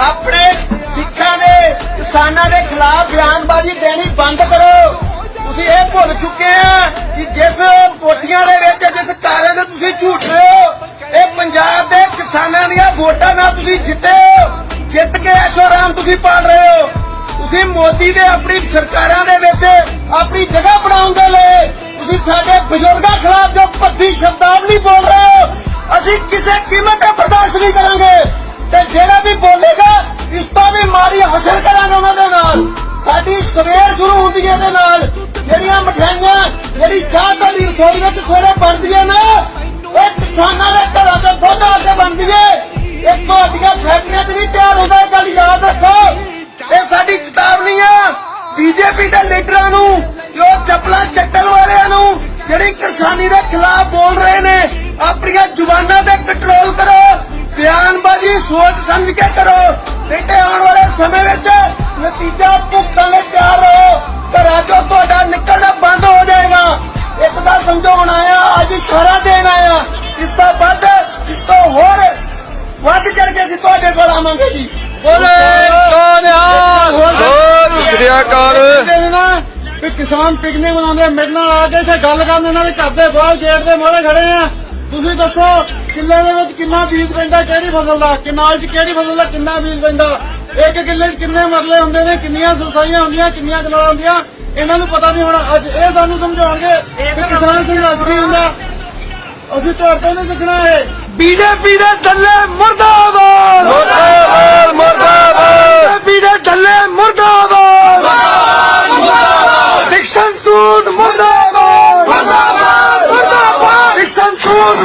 ਆਪਣੇ ਸਿੱਖਾਂ ਦੇ ਕਿਸਾਨਾਂ ਦੇ ਖਿਲਾਫ ਬਿਆਨਬਾਜ਼ੀ ਦੇਣੀ ਬੰਦ ਕਰੋ। ਤੁਸੀਂ ਇਹ ਭੁੱਲ ਚੁੱਕੇ ਆ ਕਿ ਜਿਸ ਕੋਠੀਆਂ ਦੇ ਵਿੱਚ, ਜਿਸ ਕਾਲੇ ਦੇ ਤੁਸੀਂ ਝੂਠ ਰਹੇ ਹੋ, ਇਹ ਪੰਜਾਬ ਦੇ ਕਿਸਾਨਾਂ ਦੀਆਂ ਵੋਟਾਂ ਨਾਲ ਤੁਸੀਂ ਜਿੱਤੇ ਹੋ। ਜਿੱਤ ਕੇ ਐਸ਼ੋ ਆਰਾਮ ਤੁਸੀਂ ਪਾਲ ਰਹੇ ਹੋ। ਤੁਸੀਂ ਮੋਦੀ ਦੇ ਆਪਣੀ ਸਰਕਾਰਾਂ ਦੇ ਵਿੱਚ ਆਪਣੀ ਜਗ੍ਹਾ ਬਣਾਉਣ ਦੇ ਲਈ ਤੁਸੀਂ ਸਾਡੇ ਬਜ਼ੁਰਗਾਂ ਖਿਲਾਫ ਜੋ ਭੱਦੀ ਸ਼ਬਦਾਵਲੀ ਬੋਲ ਰਹੇ ਹੋ, ਅਸੀਂ ਕਿਸੇ ਕੀਮਤ ਤੇ ਬਰਦਾਸ਼ਤ ਨਹੀਂ ਕਰਾਂਗੇ। ਤੇ ਜਿਹੜਾ ਵੀ ਬੋਲੇਗਾ, ਇਸ ਤੋਂ ਵੀ ਮਾਰੀ ਹਸ਼ਰ ਕਰਾਂਗੇ ਉਹਨਾਂ ਦੇ ਨਾਲ। ਸਾਡੀ ਸਵੇਰ ਸ਼ੁਰੂ ਹੁੰਦੀ ਹੈ ਇਹਦੇ ਨਾਲ। ਜਿਹੜੀਆਂ ਮਠਿਆਈਆਂ, ਜਿਹੜੀ ਚਾਹ ਤੁਹਾਡੀ ਰਸੋਈ ਵਿੱਚ ਸਵੇਰੇ ਬਣਦੀਆਂ ਨੇ, ਇਹ ਕਿਸਾਨਾਂ ਦੇ ਘਰਾਂ ਦੇ ਦੁੱਧ ਆ ਬਣਦੀ ਏ ਇਹ ਤੁਹਾਡੀਆਂ ਫੈਕਟਰੀਆਂ 'ਚ ਨਹੀਂ ਤਿਆਰ ਹੁੰਦਾ ਇਹ ਗੱਲ ਯਾਦ ਰੱਖੋ। ਇਹ ਸਾਡੀ ਚੇਤਾਵਨੀ ਆ। ਬੀਜੇਪੀ ਦੇ ਲੀਡਰਾਂ ਨੂੰ, ਜੋ ਚੱਪਲਾਂ ਚੱਟਣ ਵਾਲਿਆਂ ਨੂੰ, ਜਿਹੜੀ ਕਿਸਾਨੀ ਦੇ ਖਿਲਾਫ ਬੋਲ ਰਹੇ ਨੇ, ਆਪਣੀਆਂ ਜ਼ੁਬਾਨਾਂ ਦੇ ਸੋਚ ਸਮਝ ਕੇ ਕਰੋ। ਨਹੀਂ ਤੇ ਆਉਣ ਵਾਲੇ ਸਮੇਂ ਵਿੱਚ ਨਤੀਜਾ ਭੁਗਤਣ ਲਈ ਤਿਆਰ ਰਹੋ ਘਰਾਂ ਚੋਂ ਤੁਹਾਡਾ ਨਿਕਲਣਾ ਬੰਦ ਹੋ ਜਾਏਗਾ। ਇੱਕ ਤਾਂ ਸਮਝਾਉਣ ਆਇਆ ਅੱਜ ਇਸ਼ਾਰਾ ਦੇਣ ਆਇਆ ਇਸ ਤੋਂ ਵੱਧ ਇਸ ਤੋਂ ਹੋਰ ਵੱਧ ਚੜ ਕੇ ਅਸੀਂ ਤੁਹਾਡੇ ਕੋਲ ਆਵਾਂਗੇ ਜੀ। ਸਤਿ ਸ੍ਰੀ ਅਕਾਲ। ਵੀ ਕਿਸਾਨ ਪਿਕਨਿਕ ਮਨਾਉਂਦੇ ਮੇਰੇ ਨਾਲ ਆ ਕੇ ਇੱਥੇ ਗੱਲ ਕਰਨ ਦੇ ਘਰ ਦੇ ਬਾਹਰ ਗੇਟ ਦੇ ਮੋਹਰੇ ਖੜੇ ਆ। ਤੁਸੀਂ ਦੱਸੋ ਕਿੱਲੇ ਦੇ ਵਿੱਚ ਕਿੰਨਾ ਬੀਜ ਪੈਂਦਾ ਕਿਹੜੀ ਫਸਲ ਦਾ? ਕਿਨਾਲ 'ਚ ਕਿਹੜੀ ਫਸਲ ਦਾ ਕਿੰਨਾ ਬੀਜ ਪੈਂਦਾ? ਇੱਕ ਕਿੱਲੇ 'ਚ ਕਿੰਨੇ ਮਰਲੇ ਹੁੰਦੇ ਨੇ? ਕਿੰਨੀਆਂ ਸੁਸਾਈਆਂ ਹੁੰਦੀਆਂ ਕਿੰਨੀਆਂ ਕਨਾਲਾਂ ਹੁੰਦੀਆਂ? ਇਹਨਾਂ ਨੂੰ ਪਤਾ ਨਹੀਂ ਹੋਣਾ। ਅੱਜ ਇਹ ਸਾਨੂੰ ਸਮਝਾਉਣਗੇ ਕਿਸਾਨ ਸੰਘਰਸ਼ ਕੀ ਹੁੰਦਾ। ਅਸੀਂ ਤੁਹਾਡੇ ਤੋਂ ਨਹੀਂ ਸਿੱਖਣਾ ਇਹ। ਬੀਜੇਪੀ ਦੇ ਥੱਲੇ ਮਰਦਾਬਾਦ। ਮਰਦਾਬਾਦ ਮਰਦਾਬਾਦ। ਬੀਜੇਪੀ ਥੱਲੇ ਮਰਦਾਬਾਦ। ਮਰਦਾਬਾਦ ਡਿਕਸ਼ਨ ਸੂਦ ਮਰਦਾਬਾਦ ਮਰਦਾਬਾਦ। ਮਰਦਾਬਾਦ। ਡਿਕਸ਼ਨ ਸੂਦ